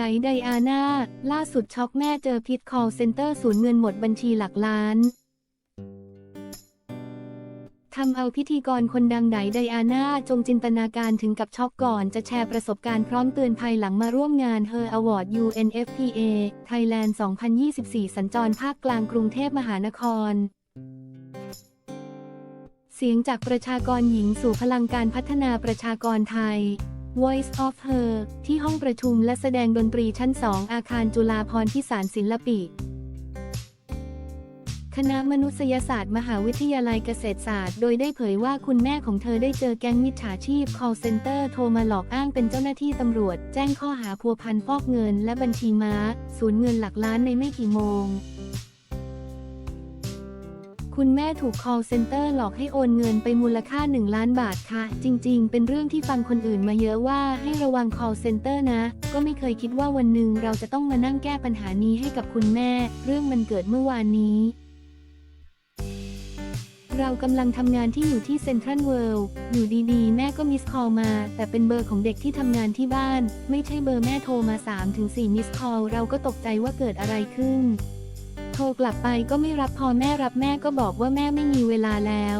ไดไดอาน่า ล่าสุดช็อกแม่เจอพิษ call center สูญเงินหมดบัญชีหลักล้าน ทำเอาพิธีกรคนดังไดไดอาน่า จงจินตนาการถึงกับช็อกก่อนจะแชร์ประสบการณ์พร้อมเตือนภัยหลังมาร่วมงาน Her Award UNFPA Thailand 2024 สัญจรภาคกลางกรุงเทพมหานครเสียงจากประชากรหญิงสู่พลังการพัฒนาประชากรไทย Voice of Her ที่ห้องประชุมและแสดงดนตรีชั้น2อาคารจุฬาภรณ์พิสารศิลปิ คณะมนุษยศาสตร์มหาวิทยาลัยเกษตรศาสตร์ โดยได้เผยว่าคุณแม่ของเธอได้เจอแก๊งมิจฉาชีพ call center โทรมาหลอกอ้างเป็นเจ้าหน้าที่ตำรวจ แจ้งข้อหาพัวพันฟอกเงิน และบัญชีม้า สูญเงินหลักล้านในไม่กี่โมง คุณแม่ถูก call center หลอกให้โอนเงินไปมูลค่า 1 ล้านบาทค่ะ จริง ๆ เป็นเรื่องที่ฟังคนอื่นมาเยอะว่าให้ระวัง call center นะ ก็ไม่เคยคิดว่าวันหนึ่งเราจะต้องมานั่งแก้ปัญหานี้ให้กับคุณแม่ เรื่องมันเกิดเมื่อวานนี้เรากำลังทำงานที่อยู่ที่เซ็นทรัลเวิลด์อยู่ดีๆ แม่ก็มิสคอลมา แต่เป็นเบอร์ของเด็กที่ทำงานที่บ้าน ไม่ใช่เบอร์แม่โทรมา 3-4 มิสคอล เราก็ตกใจว่าเกิดอะไรขึ้น ทรกลับไปก็ไม่รับพอแม่รับแม่ก็บอกว่าแม่ไม่มีเวลาแล้ว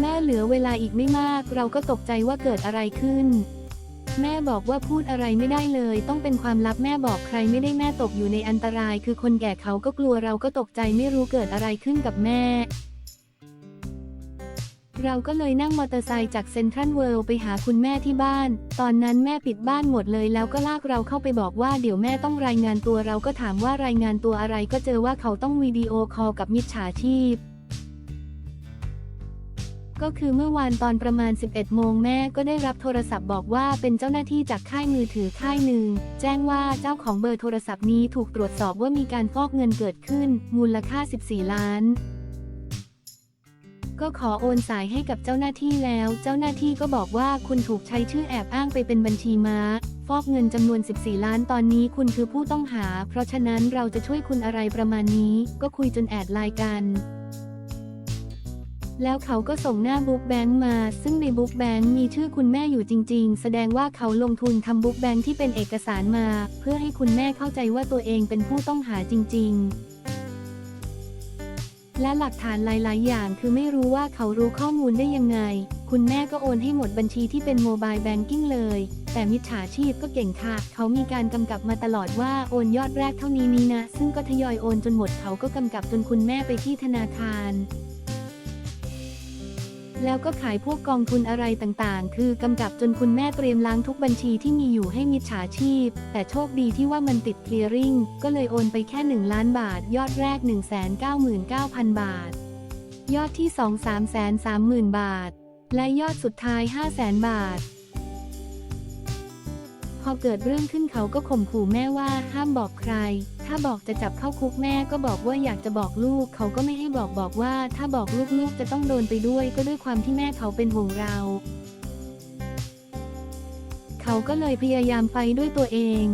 แม่เหลือเวลาอีกไม่มาก เราก็ตกใจว่าเกิดอะไรขึ้น แม่บอกว่าพูดอะไรไม่ได้เลย ต้องเป็นความลับแม่บอกใครไม่ได้แม่ตกอยู่ในอันตราย คือคนแก่เขาก็กลัวเราก็ตกใจไม่รู้เกิดอะไรขึ้นกับแม่ เราก็เลยนั่งมอเตอร์ไซค์จากเซ็นทรัลเวิลด์ไปหาคุณแม่ที่บ้าน ตอนนั้นแม่ปิดบ้านหมดเลยแล้วก็ลากเราเข้าไปบอกว่าเดี๋ยวแม่ต้องรายงานตัวเราก็ถามว่ารายงานตัวอะไรก็เจอว่าเขาต้องวิดีโอคอลกับมิจฉาชีพก็คือเมื่อวานตอนประมาณ 11 โมงแม่ก็ได้รับโทรศัพท์บอกว่าเป็นเจ้าหน้าที่จากค่ายมือถือค่ายหนึ่ง แจ้งว่าเจ้าของเบอร์โทรศัพท์นี้ถูกตรวจสอบว่ามีการฟอกเงินเกิดขึ้น มูลค่า 14 ล้าน ก็ขอโอนสายให้กับเจ้าหน้าที่แล้ว เจ้าหน้าที่ก็บอกว่าคุณถูกใช้ชื่อแอบอ้างไปเป็นบัญชีม้า ฟอกเงินจำนวน 14 ล้านตอนนี้คุณคือผู้ต้องหา เพราะฉะนั้นเราจะช่วยคุณอะไรประมาณนี้ ก็คุยจนแอดไลน์กันแล้วเขาก็ส่งหน้าบุ๊กแบงค์มา ซึ่งในบุ๊กแบงค์มีชื่อคุณแม่อยู่จริง ๆ แสดงว่าเขาลงทุนทำบุ๊กแบงค์ที่เป็นเอกสารมา เพื่อให้คุณแม่เข้าใจว่าตัวเองเป็นผู้ต้องหาจริง ๆ และหลักฐานหลาย ๆ อย่างคือไม่รู้ว่าเขารู้ข้อมูลได้ยังไง คุณแม่ก็โอนให้หมดบัญชีที่เป็นโมบายแบงกิ้งเลย แต่มิจฉาชีพก็เก่งค่ะ เขามีการกำกับมาตลอดว่าโอนยอดแรกเท่านี้นี้นะ ซึ่งก็ทยอยโอนจนหมดเขาก็กำกับจนคุณแม่ไปที่ธนาคาร แล้วก็ขายพวกกองทุนอะไรต่างๆ คือกำกับจนคุณแม่เตรียมล้างทุกบัญชีที่มีอยู่ให้มิจฉาชีพ แต่โชคดีที่ว่ามันติดเคลียริงก็เลยโอนไปแค่ 1 ล้านบาท ยอดแรก 199,000 บาท ยอดที่ 2 330,000 บาท และยอดสุดท้าย 500,000 บาท พอเกิดเรื่องขึ้นเขาก็ข่มขู่แม่ว่าห้ามบอกใคร ถ้าบอกจะจับเข้าคุกแม่ก็บอกว่าอยากจะบอกลูก เขาก็ไม่ให้บอกบอกว่า ถ้าบอกลูกๆจะต้องโดนไปด้วย ก็ด้วยความที่แม่เขาเป็นห่วงเรา เขาก็เลยพยายามไปด้วยตัวเอง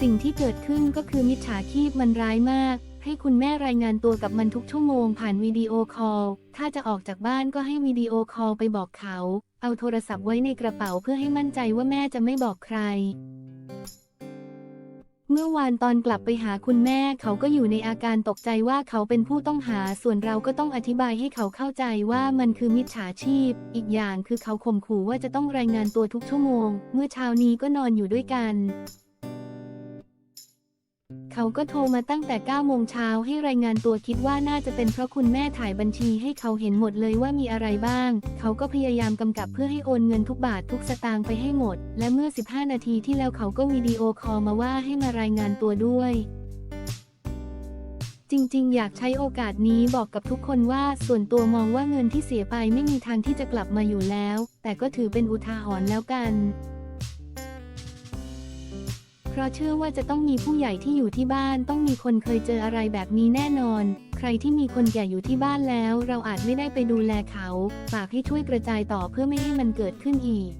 สิ่งที่เกิดขึ้นก็คือมิจฉาชีพมันร้ายมาก ให้คุณแม่รายงานตัวกับมันทุกชั่วโมงผ่านวิดีโอคอล ถ้าจะออกจากบ้านก็ให้วิดีโอคอลไปบอกเขา เอาโทรศัพท์ไว้ในกระเป๋าเพื่อให้มั่นใจว่าแม่จะไม่บอกใคร เมื่อวานตอนกลับไปหาคุณแม่เขาก็อยู่ในอาการตกใจว่าเขาเป็นผู้ต้องหา ส่วนเราก็ต้องอธิบายให้เขาเข้าใจว่ามันคือมิจฉาชีพ อีกอย่างคือเขาข่มขู่ว่าจะต้องรายงานตัวทุกชั่วโมง เมื่อเช้านี้ก็นอนอยู่ด้วยกัน เขาก็โทรมาตั้งแต่ 9 โมงเช้าให้รายงานตัวคิดว่าน่าจะเป็นเพราะคุณแม่ถ่ายบัญชีให้เขาเห็นหมดเลยว่ามีอะไรบ้าง เขาก็พยายามกำกับเพื่อให้โอนเงินทุกบาททุกสตางค์ไปให้หมด และเมื่อ 15 นาทีที่แล้วเขาก็วิดีโอคอลมาว่าให้มารายงานตัวด้วย จริง ๆ อยากใช้โอกาสนี้บอกกับทุกคนว่าส่วนตัวมองว่าเงินที่เสียไปไม่มีทางที่จะกลับมาอยู่แล้ว แต่ก็ถือเป็นอุทาหรณ์แล้วกัน เพราะเชื่อว่าจะต้องมีผู้ใหญ่ที่อยู่ที่บ้านต้องมีคนเคยเจออะไรแบบนี้แน่นอน ใครที่มีคนแก่อยู่ที่บ้านแล้ว เราอาจไม่ได้ไปดูแลเขา ฝากให้ช่วยกระจายต่อเพื่อไม่ให้มันเกิดขึ้นอีก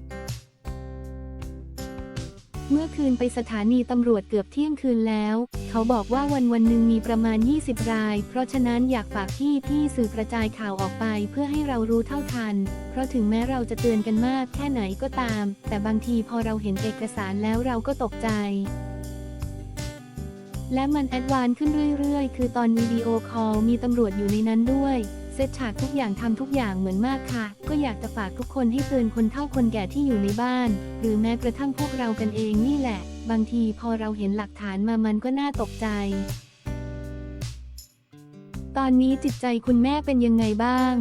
เมื่อคืนไปสถานีตำรวจเกือบเที่ยงคืนแล้ว เขาบอกว่าวันวันหนึ่งมีประมาณ 20 ราย เพราะฉะนั้นอยากฝากพี่พี่ๆสื่อกระจายข่าวออกไปเพื่อให้เรารู้เท่าทัน เพราะถึงแม้เราจะเตือนกันมากแค่ไหนก็ตาม แต่บางทีพอเราเห็นเอกสารแล้วเราก็ตกใจและมันแอดวานขึ้นเรื่อยๆ คือตอนวิดีโอคอลมีตำรวจอยู่ในนั้นด้วย เซตฉากทุกอย่างทำทุกอย่างเหมือนมากค่ะ ก็อยากจะฝากทุกคนให้เตือนคนเท่าคนแก่ที่อยู่ในบ้าน หรือแม้กระทั่งพวกเรากันเองนี่แหละ บางทีพอเราเห็นหลักฐานมามันก็น่าตกใจ ตอนนี้จิตใจคุณแม่เป็นยังไงบ้าง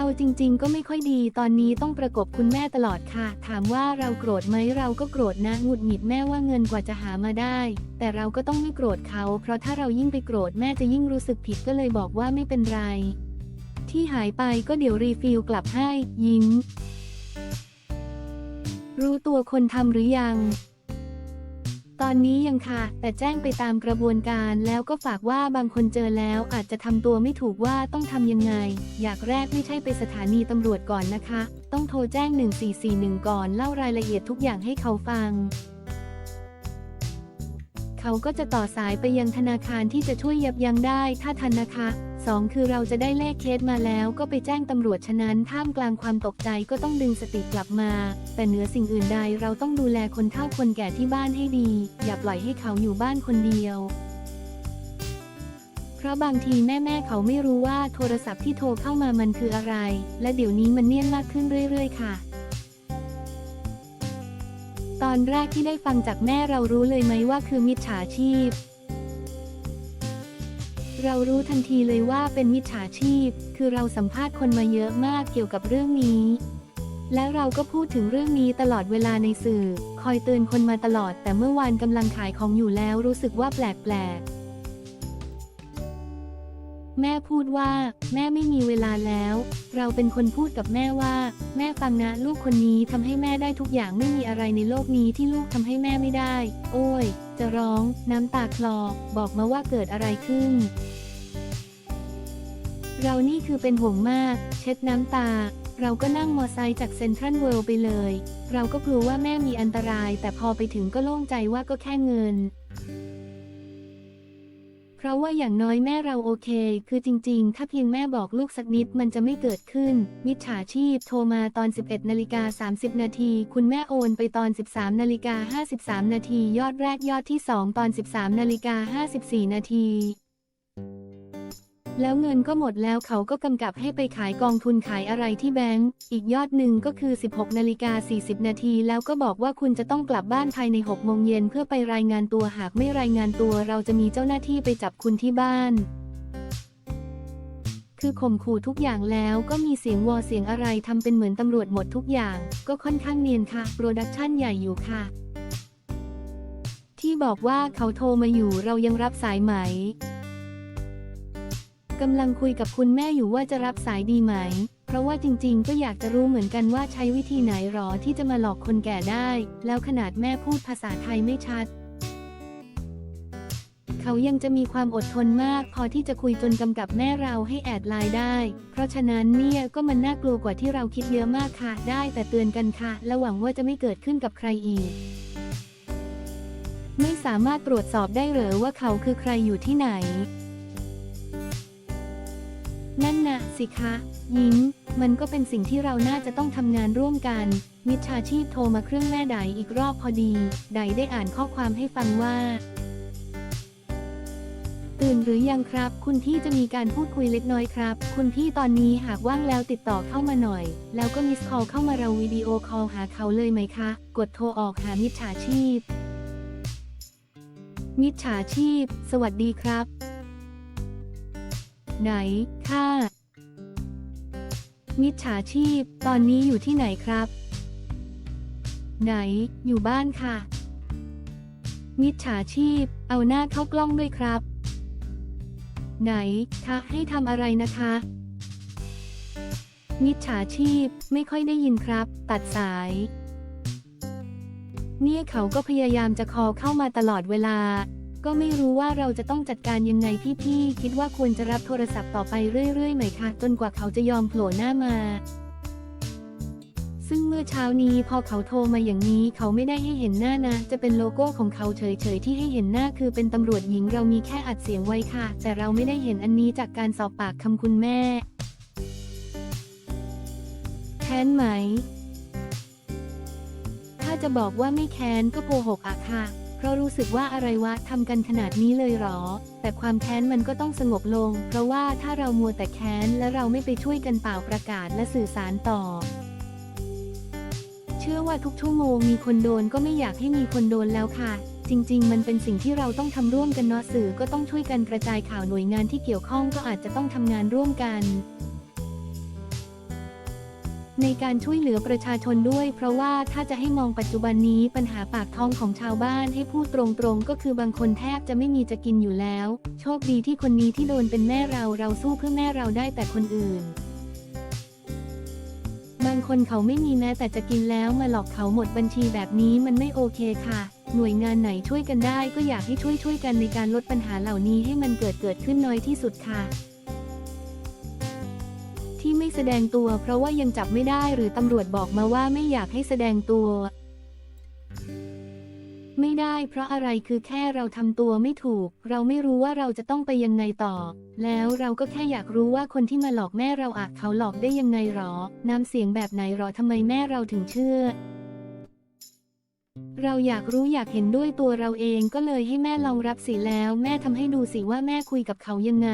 เอาจริง ๆ ก็ไม่ค่อยดี ตอนนี้ต้องประกบคุณแม่ตลอดค่ะ ถามว่าเราโกรธไหมเราก็โกรธนะหงุดหงิดแม่ว่าเงินกว่าจะหามาได้ แต่เราก็ต้องไม่โกรธเขา เพราะถ้าเรายิ่งไปโกรธแม่จะยิ่งรู้สึกผิดก็เลยบอกว่าไม่เป็นไร ที่หายไปก็เดี๋ยวรีฟิลกลับให้ ยิ้ม รู้ตัวคนทำหรือยัง ตอนนี้ยังค่ะ แต่แจ้งไปตามกระบวนการแล้วก็ฝากว่าบางคนเจอแล้วอาจจะทำตัวไม่ถูกว่าต้องทำยังไง อยากแรกไม่ใช่ไปสถานีตำรวจก่อนนะคะ ต้องโทรแจ้ง 1441 ก่อนเล่ารายละเอียดทุกอย่างให้เขาฟัง เขาก็จะต่อสายไปยังธนาคารที่จะช่วยยับยั้งได้ถ้าทันนะคะ สองคือเราจะได้เลขเคสมาแล้วก็ไปแจ้งตำรวจฉะนั้นท่ามกลางความตกใจก็ต้องดึงสติกลับมา แต่เหนือสิ่งอื่นใดเราต้องดูแลคนเฒ่าคนแก่ที่บ้านให้ดี อย่าปล่อยให้เขาอยู่บ้านคนเดียว เพราะบางทีแม่ๆเขาไม่รู้ว่าโทรศัพท์ที่โทรเข้ามามันคืออะไร และเดี๋ยวนี้มันเนียนมากขึ้นเรื่อย ๆ ค่ะตอนแรกที่ได้ฟังจากแม่เรารู้เลยไหมว่าคือมิจฉาชีพ เรารู้ทันทีเลยว่าเป็นมิจฉาชีพ คือเราสัมภาษณ์คนมาเยอะมากเกี่ยวกับเรื่องนี้ และเราก็พูดถึงเรื่องนี้ตลอดเวลาในสื่อ คอยเตือนคนมาตลอด แต่เมื่อวานกำลังขายของอยู่แล้วรู้สึกว่าแปลกๆ แม่พูดว่า แม่ไม่มีเวลาแล้ว เราเป็นคนพูดกับแม่ว่า แม่ฟังนะลูกคนนี้ทำให้แม่ได้ทุกอย่างไม่มีอะไรในโลกนี้ที่ลูกทำให้แม่ไม่ได้ โอ้ย จะร้องน้ำตาคลอบอกมาว่าเกิดอะไรขึ้น เรานี่คือเป็นห่วงมาก เช็ดน้ำตา เราก็นั่งมอไซค์จากเซ็นทรัลเวิลด์ไปเลย เราก็กลัวว่าแม่มีอันตราย แต่พอไปถึงก็โล่งใจว่าก็แค่เงิน เพราะว่าอย่างน้อยแม่เราโอเค คือจริงๆ ถ้าเพียงแม่บอกลูกสักนิดมันจะไม่เกิดขึ้น มิจฉาชีพโทรมาตอน 11นาฬิกา30 นาที คุณแม่โอนไปตอน 13นาฬิกา53 นาที ยอดแรกยอดที่ 2 ตอน 13นาฬิกา54 นาที แล้วเงินก็หมดแล้วเขาก็กำกับให้ไปขายกองทุนขายอะไรที่แบงก์อีกยอดหนึ่งก็คือ 16นาฬิกา40 นาทีแล้วก็บอกว่าคุณจะต้องกลับบ้านภายใน6โมงเย็นเพื่อไปรายงานตัวหากไม่รายงานตัวเราจะมีเจ้าหน้าที่ไปจับคุณที่บ้านคือข่มขู่ทุกอย่างแล้วก็มีเสียงวอเสียงอะไรทำเป็นเหมือนตำรวจหมดทุกอย่าง ก็ค่อนข้างเนียนค่ะ โปรดักชั่นใหญ่อยู่ค่ะ ที่บอกว่าเขาโทรมาอยู่เรายังรับสายไหม กำลังคุยกับคุณแม่อยู่ว่าจะรับสายดีไหม เพราะว่าจริงๆ ก็อยากจะรู้เหมือนกันว่าใช้วิธีไหนหรอที่จะมาหลอกคนแก่ได้ แล้วขนาดแม่พูดภาษาไทยไม่ชัด เขายังจะมีความอดทนมาก พอที่จะคุยจนกำกับแม่เราให้แอดไลน์ได้ เพราะฉะนั้นเนี่ยก็มันน่ากลัวกว่าที่เราคิดเยอะมากค่ะ ได้แต่เตือนกันค่ะ และหวังว่าจะไม่เกิดขึ้นกับใครอีก ไม่สามารถตรวจสอบได้หรือว่าเขาคือใครอยู่ที่ไหน นั่นนะสิคะ ยิ้ม มันก็เป็นสิ่งที่เราน่าจะต้องทำงานร่วมกัน มิจฉาชีพโทรมาเครื่องแม่ไดอีกรอบพอดี ไดได้อ่านข้อความให้ฟังว่า ตื่นหรือยังครับ คุณพี่จะมีการพูดคุยเล็กน้อยครับ คุณพี่ตอนนี้หากว่างแล้วติดต่อเข้ามาหน่อย แล้วก็มิสคอลเข้ามาเราวิดีโอคอลหาเขาเลยไหมคะ กดโทรออกหามิจฉาชีพ มิจฉาชีพ สวัสดีครับ ไหนค่ะมิจฉาชีพ ตอนนี้อยู่ที่ไหนครับ ไหน อยู่บ้านค่ะ มิจฉาชีพ เอาหน้าเข้ากล้องด้วยครับ ไหนคะให้ทำอะไรนะคะ มิจฉาชีพไม่ค่อยได้ยินครับ ตัดสาย เนี่ยเขาก็พยายามจะคอเข้ามาตลอดเวลา ก็ไม่รู้ว่าเราจะต้องจัดการยังไงพี่ๆคิดว่าควรจะรับโทรศัพท์ต่อไปเรื่อยๆไหมคะจนกว่าเขาจะยอมโผล่หน้ามา ซึ่งเมื่อเช้านี้พอเขาโทรมาอย่างนี้เขาไม่ได้ให้เห็นหน้านะ จะเป็นโลโก้ของเขาเฉยๆที่ให้เห็นหน้าคือเป็นตำรวจหญิงเรามีแค่อัดเสียงไว้ค่ะ แต่เราไม่ได้เห็นอันนี้จากการสอบปากคำคุณแม่แค้นไหม ถ้าจะบอกว่าไม่แค้นก็โกหกอะค่ะ เพราะรู้สึกว่าอะไรวะทำกันขนาดนี้เลยหรอ แต่ความแค้นมันก็ต้องสงบลง เพราะว่าถ้าเรามัวแต่แค้นและเราไม่ไปช่วยกันเป่าประกาศและสื่อสารต่อ เชื่อว่าทุกชั่วโมงมีคนโดนก็ไม่อยากให้มีคนโดนแล้วค่ะ จริง ๆ มันเป็นสิ่งที่เราต้องทำร่วมกันเนาะสื่อก็ต้องช่วยกันกระจายข่าวหน่วยงานที่เกี่ยวข้องก็อาจจะต้องทำงานร่วมกัน ในการช่วยเหลือประชาชนด้วย เพราะว่าถ้าจะให้มองปัจจุบันนี้ปัญหาปากท้องของชาวบ้านให้พูดตรงๆ ก็คือบางคนแทบจะไม่มีจะกินอยู่แล้ว โชคดีที่คนนี้ที่โดนเป็นแม่เราเราสู้เพื่อแม่เราได้แต่คนอื่น บางคนเขาไม่มีแม้แต่จะกินแล้วมาหลอกเขาหมดบัญชีแบบนี้มันไม่โอเคค่ะ หน่วยงานไหนช่วยกันได้ก็อยากให้ช่วยช่วยๆกันในการลดปัญหาเหล่านี้ให้มันเกิดเกิดขึ้นน้อยที่สุดค่ะ ที่ไม่แสดงตัว เพราะว่ายังจับไม่ได้หรือตำรวจบอกมาว่าไม่อยากให้แสดงตัว ไม่ได้ เพราะอะไรคือแค่เราทำตัวไม่ถูก เราไม่รู้ว่าเราจะต้องไปยังไงต่อ แล้วเราก็แค่อยากรู้ว่าคนที่มาหลอกแม่เราอาจเขาหลอกได้ยังไงหรอ น้ำเสียงแบบไหนหรอทำไมแม่เราถึงเชื่อ เราอยากรู้อยากเห็นด้วยตัวเราเองก็เลยให้แม่ลองรับสิแล้ว แม่ทำให้ดูสิว่าแม่คุยกับเขายังไง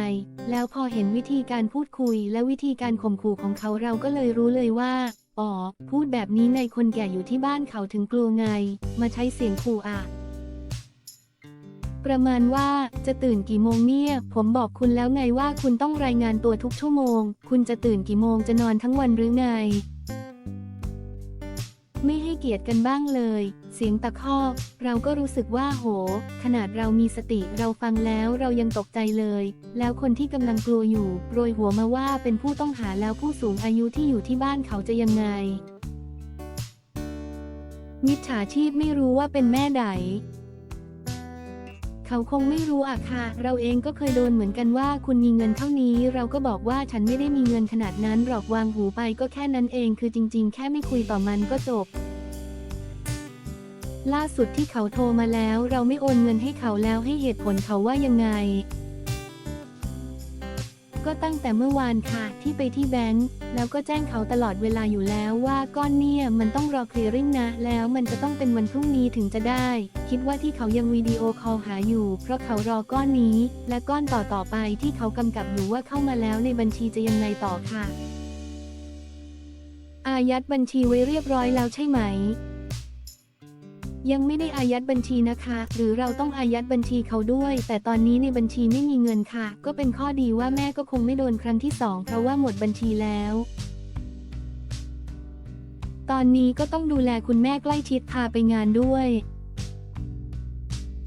แล้วพอเห็นวิธีการพูดคุยและวิธีการข่มขู่ของเขาเราก็เลยรู้เลยว่าอ๋อพูดแบบนี้ในคนแก่อยู่ที่บ้านเขาถึงกลัวไง มาใช้เสียงขู่อะประมาณว่าจะตื่นกี่โมงเนี่ย ผมบอกคุณแล้วไงว่าคุณต้องรายงานตัวทุกชั่วโมง คุณจะตื่นกี่โมงจะนอนทั้งวันหรือไง ไม่ให้เกียรติกันบ้างเลย เสียงตะคอกเราก็รู้สึกว่าโห ขนาดเรามีสติเราฟังแล้วเรายังตกใจเลย แล้วคนที่กำลังกลัวอยู่โปรยหัวมาว่าเป็นผู้ต้องหาแล้วผู้สูงอายุที่อยู่ที่บ้านเขาจะยังไง มิจฉาชีพไม่รู้ว่าเป็นแม่ได เขาคงไม่รู้อะค่ะ เราเองก็เคยโดนเหมือนกันว่า คุณมีเงินเท่านี้ เราก็บอกว่าฉันไม่ได้มีเงินขนาดนั้นหรอกวางหูไปก็แค่นั้นเอง คือจริง ๆ แค่ไม่คุยต่อมันก็จบ ล่าสุดที่เขาโทรมาแล้ว เราไม่โอนเงินให้เขาแล้วให้เหตุผลเขาว่ายังไง ก็ตั้งแต่เมื่อวานค่ะ ที่ไปที่แบงก์แล้วก็แจ้งเขาตลอดเวลาอยู่แล้วว่าก้อนเนี่ยมันต้องรอเคลียร์ริ่งนะ แล้วมันจะต้องเป็นวันพรุ่งนี้ถึงจะได้ คิดว่าที่เขายังวิดีโอคอลหาอยู่ เพราะเขารอก้อนนี้ และก้อนต่อต่อไปที่เขากำกับอยู่ว่าเข้ามาแล้วในบัญชีจะยังไงต่อค่ะ อายัดบัญชีไว้เรียบร้อยแล้วใช่ไหม ยังไม่ได้อายัดบัญชีนะคะ หรือเราต้องอายัดบัญชีเขาด้วย แต่ตอนนี้ในบัญชีไม่มีเงินค่ะ ก็เป็นข้อดีว่าแม่ก็คงไม่โดนครั้งที่สองเพราะว่าหมดบัญชีแล้ว ตอนนี้ก็ต้องดูแลคุณแม่ใกล้ชิดพาไปงานด้วย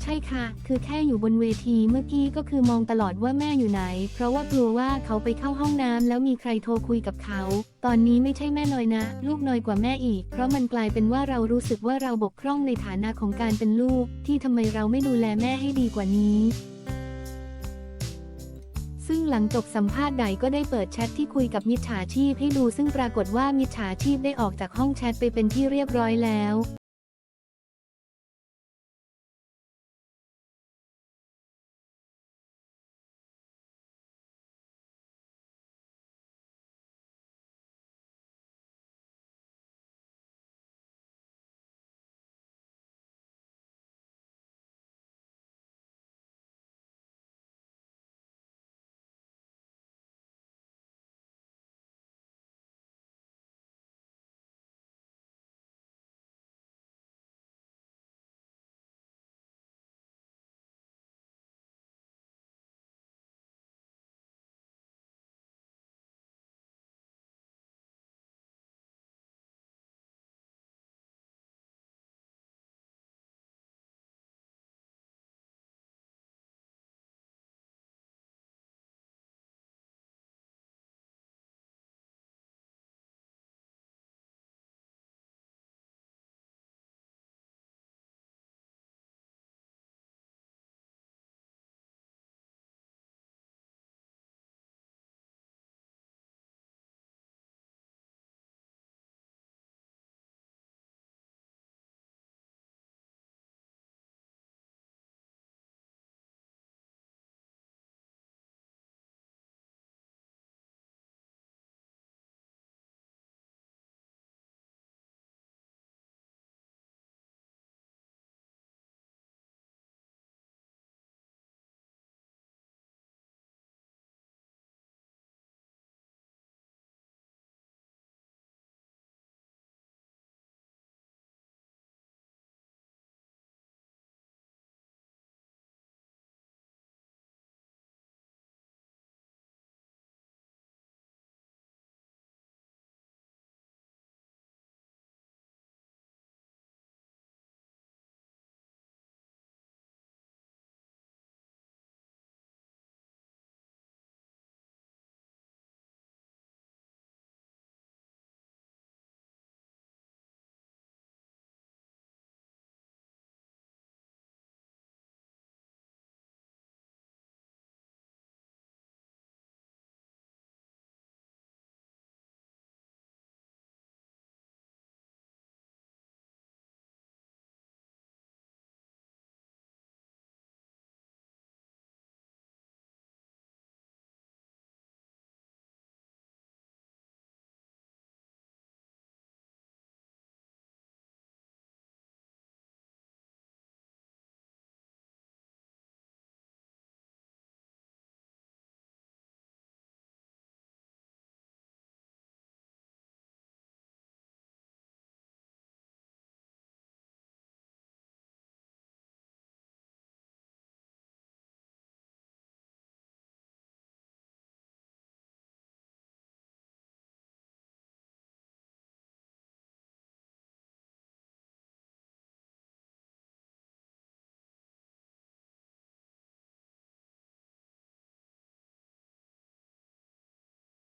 ช่ค่ะ คือแค่อยู่บนเวทีเมื่อกี้ก็คือมองตลอดว่าแม่อยู่ไหน เพราะว่ากลัวว่าเขาไปเข้าห้องน้ำแล้วมีใครโทรคุยกับเขา ตอนนี้ไม่ใช่แม่น้อยนะ ลูกน้อยกว่าแม่อีก เพราะมันกลายเป็นว่าเรารู้สึกว่าเราบกพร่องในฐานะของการเป็นลูก ที่ทำไมเราไม่ดูแลแม่ให้ดีกว่านี้ซึ่งหลังจบสัมภาษณ์ใดก็ได้เปิดแชทที่คุยกับมิจฉาชีพให้ดูซึ่งปรากฏว่ามิจฉาชีพได้ออกจากห้องแชทไปเป็นที่เรียบร้อยแล้ว